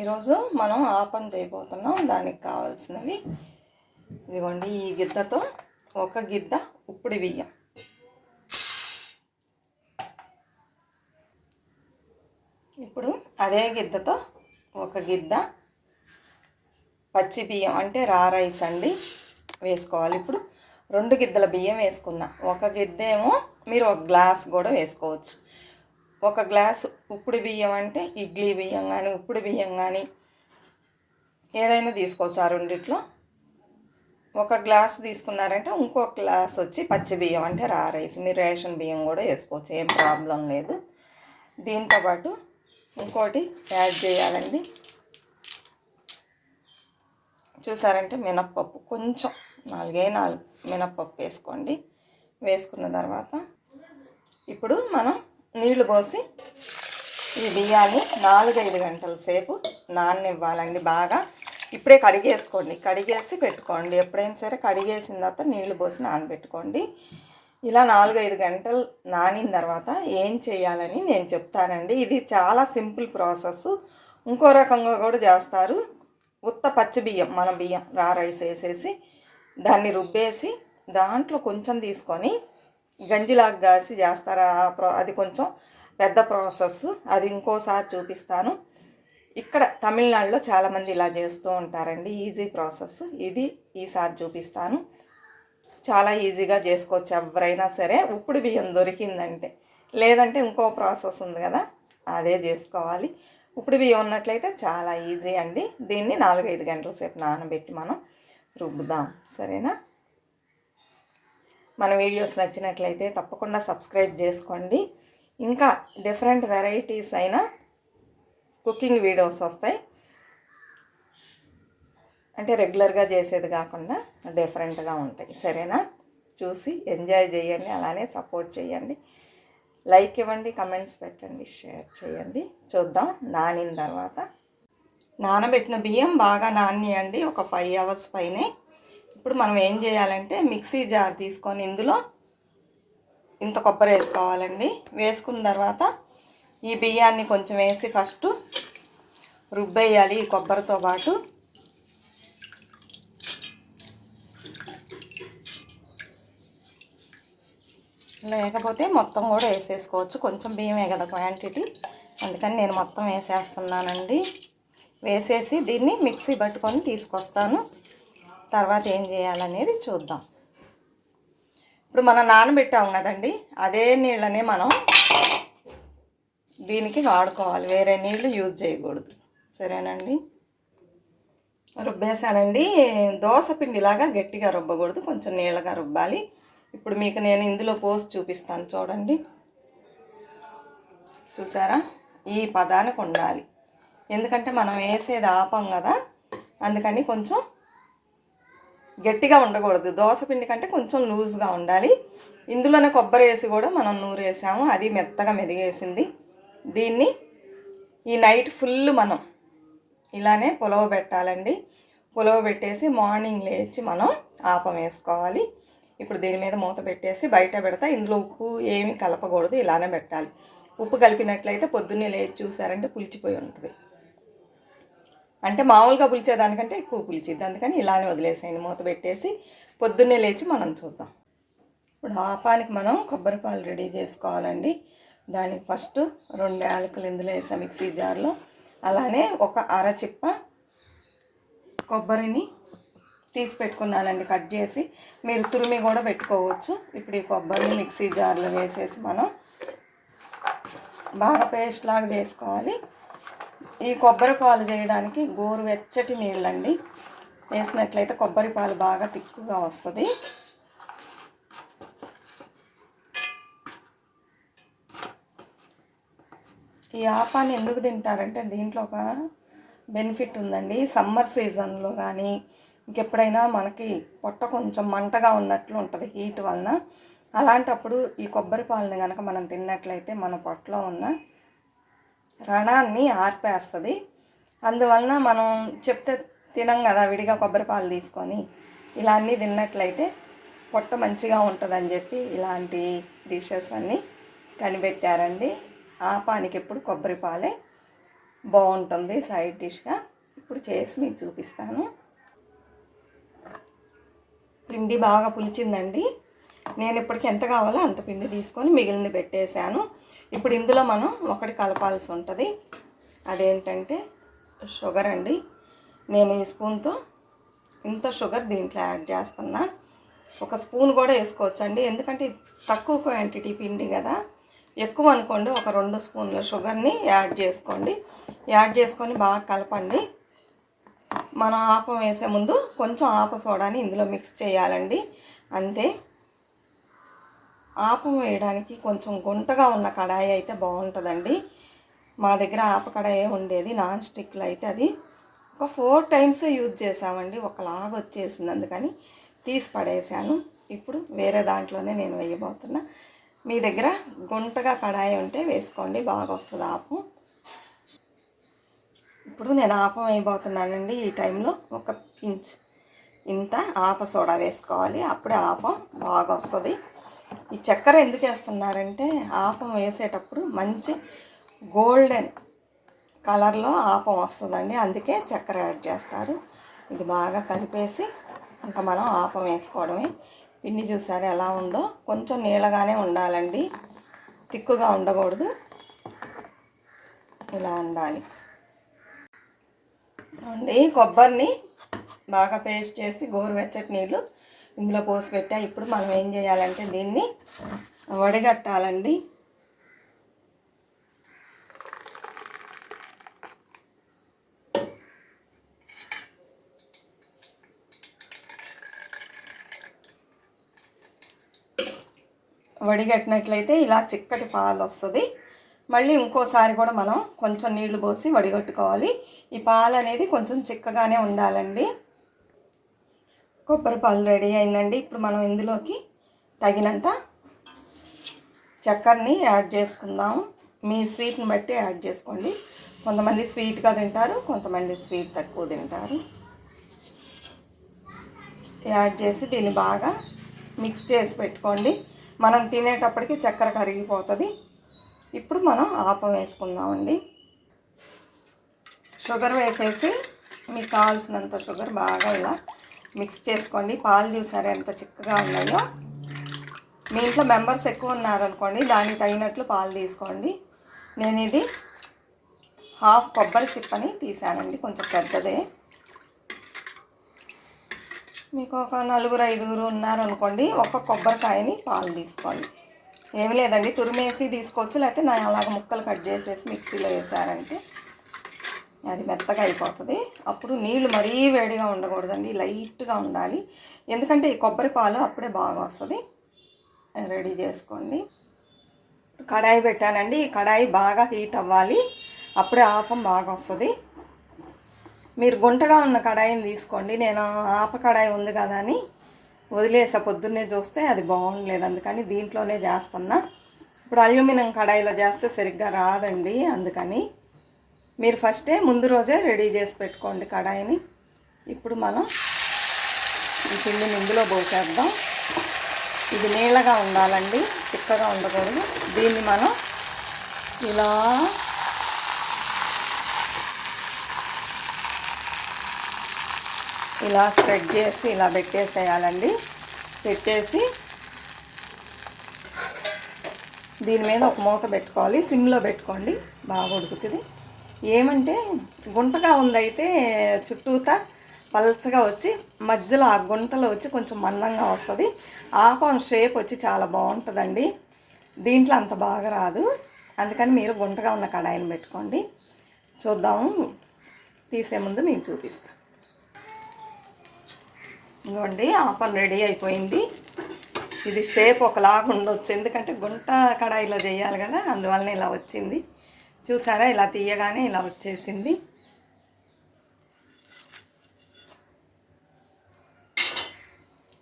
ఈరోజు మనం ఆపం చేయబోతున్నాం. దానికి కావాల్సినవి ఇదిగోండి ఈ గిద్దతో ఒక గిద్ద ఉప్పుడి బియ్యం. ఇప్పుడు అదే గిద్దతో ఒక గిద్ద పచ్చి బియ్యం అంటే రా రైస్ అండి వేసుకోవాలి. ఇప్పుడు రెండు గిద్దల బియ్యం వేసుకున్నా ఒక గిద్దేమో మీరు ఒక గ్లాస్ కూడా వేసుకోవచ్చు. ఒక గ్లాసు ఉప్పుడు బియ్యం అంటే ఇడ్లీ బియ్యం కానీ ఉప్పుడు బియ్యం కానీ ఏదైనా తీసుకోవచ్చు ఆ రెండిట్లో. ఒక గ్లాస్ తీసుకున్నారంటే ఇంకో గ్లాస్ వచ్చి పచ్చి బియ్యం అంటే రా రైస్. మీరు రేషన్ బియ్యం కూడా వేసుకోవచ్చు ఏం ప్రాబ్లం లేదు. దీంతోపాటు ఇంకోటి యాడ్ చేయాలండి. చూసారంటే మినప్పప్పు కొంచెం నాలుగే నాలుగు మినప్పప్పు వేసుకోండి. వేసుకున్న తర్వాత ఇప్పుడు మనం నీళ్ళు పోసి ఈ బియ్యాన్ని నాలుగైదు గంటల సేపు నాననివ్వాలండి బాగా. ఇప్పుడే కడిగేసుకోండి. కడిగేసి పెట్టుకోండి. ఎప్పుడైనా సరే కడిగేసిన తర్వాత నీళ్ళు పోసి నానబెట్టుకోండి. ఇలా నాలుగైదు గంటలు నానిన తర్వాత ఏం చేయాలని నేను చెప్తానండి. ఇది చాలా సింపుల్ ప్రాసెస్. ఇంకో రకంగా కూడా చేస్తారు. ఉత్త పచ్చి బియ్యం మన బియ్యం రా రైస్ వేసేసి దాన్ని రుబ్బేసి దాంట్లో కొంచెం తీసుకొని గంజిలాగా కాసి చేస్తారా? అది కొంచెం పెద్ద ప్రాసెస్. అది ఇంకోసారి చూపిస్తాను. ఇక్కడ తమిళనాడులో చాలామంది ఇలా చేస్తూ ఉంటారండి. Easy process. ఇది ఈసారి చూపిస్తాను. చాలా ఈజీగా చేసుకోవచ్చు ఎవరైనా సరే. ఉప్పుడు బియ్యం దొరికిందంటే. లేదంటే ఇంకో ప్రాసెస్ ఉంది కదా అదే చేసుకోవాలి. ఉప్పుడు బియ్యం ఉన్నట్లయితే చాలా ఈజీ అండి. దీన్ని నాలుగైదు గంటల సేపు నానబెట్టి మనం రుబ్బుదాం. సరేనా? మన వీడియోస్ నచ్చినట్లయితే తప్పకుండా సబ్స్క్రైబ్ చేసుకోండి. ఇంకా డిఫరెంట్ వెరైటీస్ అయిన కుకింగ్ వీడియోస్ వస్తాయి. అంటే రెగ్యులర్గా చేసేది కాకుండా డిఫరెంట్గా ఉంటాయి. సరేనా? చూసి ఎంజాయ్ చేయండి అలానే సపోర్ట్ చేయండి. లైక్ ఇవ్వండి కమెంట్స్ పెట్టండి షేర్ చేయండి. చూద్దాం నానిన తర్వాత. నానబెట్టిన బియ్యం బాగా నానియండి. ఒక ఫైవ్ అవర్స్ పైనే ఇప్పుడు మనం ఏం చేయాలంటే మిక్సీ జార్ తీసుకొని ఇందులో ఇంత కొబ్బరి వేసుకోవాలండి. వేసుకున్న తర్వాత ఈ బియ్యాన్ని కొంచెం వేసి ఫస్ట్ రుబ్బేయాలి ఈ కొబ్బరితో పాటు. లేకపోతే మొత్తం కూడా వేసేసుకోవచ్చు. కొంచెం బియ్యమే కదా క్వాంటిటీ. అందుకని నేను మొత్తం వేసేస్తున్నానండి. వేసేసి దీన్ని మిక్సీ పట్టుకొని తీసుకొస్తాను. తర్వాత ఏం చేయాలనేది చూద్దాం. ఇప్పుడు మనం నానబెట్టాం కదండి అదే నీళ్ళనే మనం దీనికి వాడుకోవాలి. వేరే నీళ్ళు యూజ్ చేయకూడదు. సరేనండి? రుబ్బేసానండి. దోశ పిండిలాగా గట్టిగా రుబ్బకూడదు. కొంచెం నీళ్ళగా రుబ్బాలి. ఇప్పుడు మీకు నేను ఇందులో పోసి చూపిస్తాను చూడండి. చూసారా? ఈ పదానికి ఉండాలి. ఎందుకంటే మనం వేసేది ఆపం కదా అందుకని కొంచెం గట్టిగా ఉండకూడదు. దోశ పిండి కంటే కొంచెం లూజ్గా ఉండాలి. ఇందులోనే కొబ్బరి వేసి కూడా మనం నూరు వేసాము. అది మెత్తగా మెదిగేసింది. దీన్ని ఈ నైట్ ఫుల్ మనం ఇలానే పులవ పెట్టాలండి. పులవ పెట్టేసి మార్నింగ్ లేచి మనం ఆపం వేసుకోవాలి. ఇప్పుడు దీని మీద మూత పెట్టేసి బయట పెడతా. ఇందులో ఉప్పు ఏమి కలపకూడదు. ఇలానే పెట్టాలి. ఉప్పు కలిపినట్లయితే పొద్దున్నే లేచి చూసారంటే పులిచిపోయి ఉంటుంది. అంటే మామూలుగా పులిచేదానికంటే ఎక్కువ పులిచిద్ది అందుకని ఇలానే వదిలేసేయండి. మూత పెట్టేసి పొద్దున్నే లేచి మనం చూద్దాం. ఇప్పుడు ఆపానికి మనం కొబ్బరి పాలు రెడీ చేసుకోవాలండి. దానికి ఫస్ట్ రెండు యాలకులు ఇందులో వేసాం మిక్సీ జార్లో. అలానే ఒక అరచిప్ప కొబ్బరిని తీసి పెట్టుకున్నానండి. కట్ చేసి మీరు తురిమి కూడా పెట్టుకోవచ్చు. ఇప్పుడు ఈ కొబ్బరిని మిక్సీ జార్లో వేసేసి మనం బాగా పేస్ట్ లాగా చేసుకోవాలి. ఈ కొబ్బరి పాలు చేయడానికి గోరువెచ్చటి నీళ్ళండి. వేసినట్లయితే కొబ్బరి పాలు బాగా తిక్కుగా వస్తుంది. ఈ ఆపాన్ని ఎందుకు తింటారంటే దీంట్లో ఒక బెనిఫిట్ ఉందండి. సమ్మర్ సీజన్లో కానీ ఇంకెప్పుడైనా మనకి పొట్ట కొంచెం మంటగా ఉన్నట్లు ఉంటుంది హీట్ వలన. అలాంటప్పుడు ఈ కొబ్బరి పాలని కనుక మనం తిన్నట్లయితే మన పొట్టలో ఉన్న రణాన్ని ఆర్పేస్తుంది. అందువలన మనం చెప్తే తినం కదా విడిగా కొబ్బరి పాలు తీసుకొని. ఇలా అన్నీ తిన్నట్లయితే పొట్ట మంచిగా ఉంటుందని చెప్పి ఇలాంటి డిషెస్ అన్నీ కనిపెట్టారండి. ఆపానికి ఎప్పుడు కొబ్బరి పాలే బాగుంటుంది సైడ్ డిష్గా. ఇప్పుడు చేసి మీకు చూపిస్తాను. పిండి బాగా పులిచిందండి. నేను ఇప్పటికి ఎంత కావాలో అంత పిండి తీసుకొని మిగిలింది పెట్టేశాను. ఇప్పుడు ఇందులో మనం ఒకటి కలపాల్సి ఉంటుంది. అదేంటంటే షుగర్ అండి. నేను ఈ స్పూన్తో ఇంత షుగర్ దీంట్లో యాడ్ చేస్తున్నా. ఒక స్పూన్ కూడా వేసుకోవచ్చండి. ఎందుకంటే తక్కువ క్వాంటిటీ పిండి కదా. ఎక్కువ అనుకోండి ఒక రెండు స్పూన్ల షుగర్ని యాడ్ చేసుకోండి. యాడ్ చేసుకొని బాగా కలపండి. మనం ఆపం వేసే ముందు కొంచెం ఆప సోడాని ఇందులో మిక్స్ చేయాలండి. అంతే. ఆపం వేయడానికి కొంచెం గుంటగా ఉన్న కడాయి అయితే బాగుంటుందండి. మా దగ్గర ఆప కడాయి ఉండేది. నాన్ స్టిక్లో అయితే అది ఒక ఫోర్ టైమ్స్ యూజ్ చేసామండి ఒకలాగా వచ్చేసింది అందుకని తీసి పడేసాను. ఇప్పుడు వేరే దాంట్లోనే నేను వేయబోతున్నా. మీ దగ్గర గుంటగా కడాయి ఉంటే వేసుకోండి. బాగా వస్తుంది ఆపం ఇప్పుడు నేను ఆపం వేయబోతున్నానండి ఈ టైంలో. ఒక పించ్ ఇంత ఆప సోడా వేసుకోవాలి. అప్పుడే ఆపం బాగా వస్తుంది. ఈ చక్కెర ఎందుకు వేస్తున్నారంటే ఆపం వేసేటప్పుడు మంచి గోల్డెన్ కలర్లో ఆపం వస్తుందండి. అందుకే చక్కెర యాడ్ చేస్తారు. ఇది బాగా కలిపేసి ఇంకా మనం ఆపం వేసుకోవడమే. పిండి చూసారు ఎలా ఉందో? కొంచెం నీళ్ళగానే ఉండాలండి. తిక్కుగా ఉండకూడదు. ఇలా ఉండాలి. అండి కొబ్బరిని బాగా పేస్ట్ చేసి గోరువెచ్చటి నీళ్ళు ఇందులో పోసి పెట్టా ఇప్పుడు మనం ఏం చేయాలంటే దీన్ని వడిగట్టాలండి. వడిగట్టినట్లయితే ఇలా చిక్కటి పాలు వస్తుంది. మళ్ళీ ఇంకోసారి కూడా మనం కొంచెం నీళ్ళు పోసి వడిగట్టుకోవాలి. ఈ పాలు అనేది కొంచెం చిక్కగానే ఉండాలండి. కొబ్బరి పాలు రెడీ అయిందండి. ఇప్పుడు మనం ఇందులోకి తగినంత చక్కెరని యాడ్ చేసుకుందాం. మీ స్వీట్ని బట్టి యాడ్ చేసుకోండి. కొంతమంది స్వీట్గా తింటారు కొంతమంది స్వీట్ తక్కువ తింటారు. యాడ్ చేసి దీన్ని బాగా మిక్స్ చేసి పెట్టుకోండి. మనం తినేటప్పటికి చక్కెర కరిగిపోతుంది. ఇప్పుడు మనం ఆపం వేసుకుందామండి. షుగర్ వేసేసి మీకు కావాల్సినంత షుగర్ బాగా ఇలా మిక్స్ చేసుకోండి. పాలు చూసారా ఎంత చిక్కగా ఉన్నాయో? మీ ఇంట్లో మెంబర్స్ ఎక్కువ ఉన్నారనుకోండి దానికి తగినట్లు పాలు తీసుకోండి. నేను ఇది హాఫ్ కొబ్బరి చిప్పని తీసానండి కొంచెం పెద్దదే. మీకు ఒక నలుగురు ఐదుగురు ఉన్నారనుకోండి ఒక కొబ్బరికాయని పాలు తీసుకోండి. ఏమి లేదండి తురిమేసి తీసుకోవచ్చు లేకపోతే నా అలాగ ముక్కలు కట్ చేసేసి మిక్సీలో వేసారంటే. అది మెత్తగా అయిపోతుంది. అప్పుడు నీళ్ళు మరీ వేడిగా ఉండకూడదండి లైట్గా ఉండాలి. ఎందుకంటే ఈ కొబ్బరి పాలు అప్పుడే బాగా వస్తుంది. రెడీ చేసుకోండి. కడాయి పెట్టానండి. ఈ కడాయి బాగా హీట్ అవ్వాలి. అప్పుడే ఆపం బాగా వస్తుంది. మీరు గుంటగా ఉన్న కడాయిని తీసుకోండి. నేను ఆప కడాయి ఉంది కదా అని వదిలేసా. పొద్దున్నే చూస్తే అది బాగుండలేదు. అందుకని దీంట్లోనే చేస్తున్నా. ఇప్పుడు అల్యూమినియం కడాయిలో చేస్తే సరిగ్గా రాదండి అందుకని. మీరు ఫస్టే ముందు రోజే రెడీ చేసి పెట్టుకోండి కడాయిని. ఇప్పుడు మనం ఈ పిండిని ఇందులో పోసేద్దాం. ఇది నీళ్ళగా ఉండాలండి చిక్కగా ఉండకూడదు. దీన్ని మనం ఇలా ఇలా స్ప్రెడ్ చేసి ఇలా పెట్టేసేయాలండి. పెట్టేసి దీని మీద ఒక మూత పెట్టుకోవాలి. సిమ్లో పెట్టుకోండి బాగా ఉడుకుతుంది. ఏమంటే గుంటగా ఉందైతే చుట్టూతా పల్చగా వచ్చి మధ్యలో ఆ గుంటలో వచ్చి కొంచెం మందంగా వస్తుంది. ఆపం షేప్ వచ్చి చాలా బాగుంటుందండి. దీంట్లో అంత బాగా రాదు. అందుకని మీరు గుంటగా ఉన్న కడాయిని పెట్టుకోండి. చూద్దాము తీసే ముందు మీకు చూపిస్తాను ఇదిగోండి ఆపం రెడీ అయిపోయింది. ఇది షేప్ ఒకలాగా ఉండొచ్చు ఎందుకంటే గుంట కడాయిలో చేయాలి కదా అందువలన ఇలా వచ్చింది. చూసారా? ఇలా తీయగానే ఇలా వచ్చేసింది.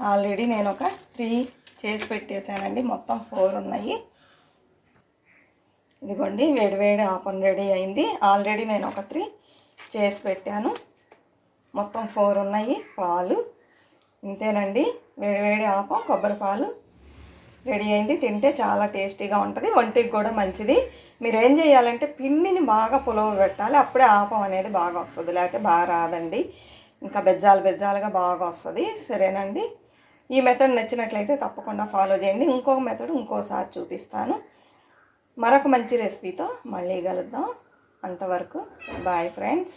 ఆల్రెడీ నేను ఒక త్రీ చేసి పెట్టేశానండి. మొత్తం ఫోర్ ఉన్నాయి. ఇదిగోండి వేడివేడి ఆపన్ రెడీ అయింది. ఆల్రెడీ నేను ఒక త్రీ చేసి పెట్టాను. మొత్తం ఫోర్ ఉన్నాయి. పాలు. ఇంతేనండి. వేడివేడి ఆపం కొబ్బరి పాలు రెడీ అయింది. తింటే చాలా టేస్టీగా ఉంటుంది. ఒంటికి కూడా మంచిది. మీరు ఏం చేయాలంటే పిండిని బాగా పులవ పెట్టాలి. అప్పుడే ఆపం అనేది బాగా వస్తుంది. లేకపోతే బాగా రాదండి. ఇంకా బెజ్జాలు బెజ్జాలుగా బాగా వస్తుంది. సరేనండి. ఈ మెథడ్ నచ్చినట్లయితే తప్పకుండా ఫాలో చేయండి. ఇంకొక మెథడ్ ఇంకోసారి చూపిస్తాను. మరొక మంచి రెసిపీతో మళ్ళీ కలుద్దాం. అంతవరకు బాయ్ ఫ్రెండ్స్.